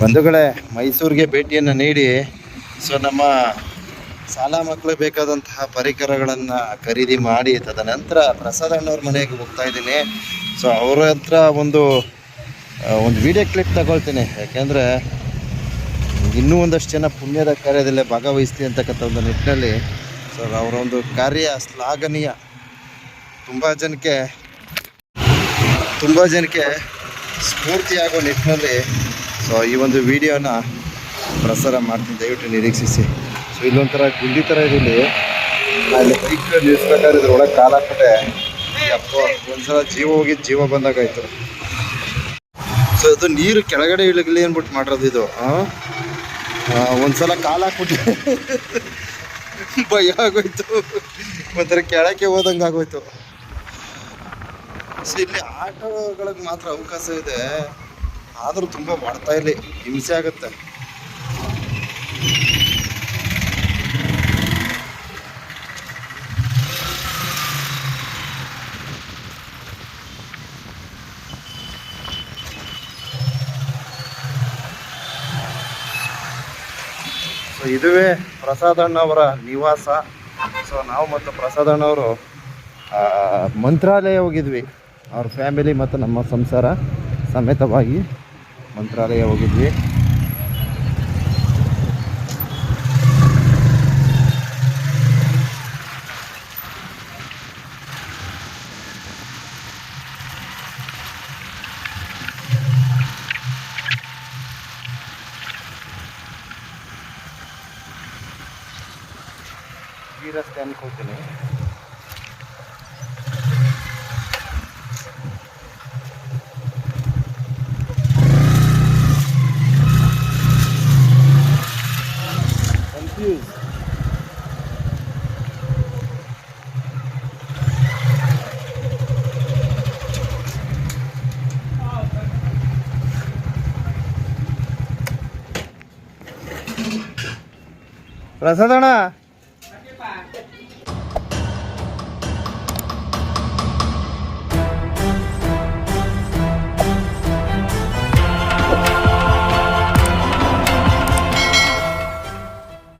ಬಂಧುಗಳೇ, ಮೈಸೂರಿಗೆ ಭೇಟಿಯನ್ನು ನೀಡಿ, ಸೊ ನಮ್ಮ ಸಾಲ ಮಕ್ಕಳಿಗೆ ಬೇಕಾದಂತಹ ಪರಿಕರಗಳನ್ನು ಖರೀದಿ ಮಾಡಿ, ತದನಂತರ ಪ್ರಸಾದ್ ಅಣ್ಣವ್ರ ಮನೆಗೆ ಹೋಗ್ತಾ ಇದ್ದೀನಿ. ಸೊ ಅವ್ರ ಹತ್ರ ಒಂದು ಒಂದು ವಿಡಿಯೋ ಕ್ಲಿಪ್ ತಗೊಳ್ತೀನಿ. ಯಾಕೆಂದರೆ ಇನ್ನೂ ಒಂದಷ್ಟು ಜನ ಪುಣ್ಯದ ಕಾರ್ಯದಲ್ಲಿ ಭಾಗವಹಿಸ್ಲಿ ಅಂತಕ್ಕಂಥ ಒಂದು ನಿಟ್ಟಿನಲ್ಲಿ, ಸೊ ಅವರ ಒಂದು ಕಾರ್ಯ ಶ್ಲಾಘನೀಯ. ತುಂಬ ಜನಕ್ಕೆ ತುಂಬ ಜನಕ್ಕೆ ಸ್ಫೂರ್ತಿಯಾಗೋ ನಿಟ್ಟಿನಲ್ಲಿ ಸೊ ಈ ಒಂದು ವಿಡಿಯೋನ ಪ್ರಸಾರ ಮಾಡ್ತೀನಿ, ದಯವಿಟ್ಟು ನಿರೀಕ್ಷಿಸಿ. ಸೊ ಇಲ್ಲೊಂಥರ ಗುಂಡಿ ಥರ ಇಲ್ಲಿ ಅಲ್ಲಿ ಬೈಕ್ ನಿಲ್ಲಿಸ್ಬೇಕಾದ್ರೆ ಇದ್ರೊಳಗೆ ಕಾಲ ಹಾಕ್ಬಿಟ್ಟೆ. ಒಂದ್ಸಲ ಜೀವ ಹೋಗಿ ಜೀವ ಬಂದಾಗಾಯ್ತು ಸೊ ಇದು ನೀರು ಕೆಳಗಡೆ ಇಳಗಲಿ ಅಂದ್ಬಿಟ್ಟು ಮಾಡಿರೋದು ಇದು. ಒಂದ್ಸಲ ಕಾಲ ಹಾಕ್ಬಿಟ್ಟೆ. ಭಯ ಆಗೋಯ್ತು. ಒಂಥರ ಕೆಳಕ್ಕೆ ಹೋದಂಗೆ ಆಗೋಯ್ತು. ಸೊ ಇಲ್ಲಿ ಆಟೋಗಳಿಗೆ ಮಾತ್ರ ಅವಕಾಶ ಇದೆ. ಆದರೂ ತುಂಬ ಮಾಡ್ತಾ ಇರಲಿ, ಹಿಂಸೆ ಆಗುತ್ತೆ. ಸೊ ಇದುವೇ ಪ್ರಸಾದಣ್ಣವರ ನಿವಾಸ. ಸೊ ನಾವು ಮತ್ತು ಪ್ರಸಾದಣ್ಣವರು ಮಂತ್ರಾಲಯ ಹೋಗಿದ್ವಿ. ಅವ್ರ ಫ್ಯಾಮಿಲಿ ಮತ್ತು ನಮ್ಮ ಸಂಸಾರ ಸಮೇತವಾಗಿ. ಮಂತ್ರಾಲಯ ಹೋಗಿದ್ವಿ. ಈ ರಸ್ತೆ ಅನ್ಕೊಳ್ತೀನಿ ಕನ್ಫ್ಯೂಸ್ ಪ್ರಸಾದಣ್ಣ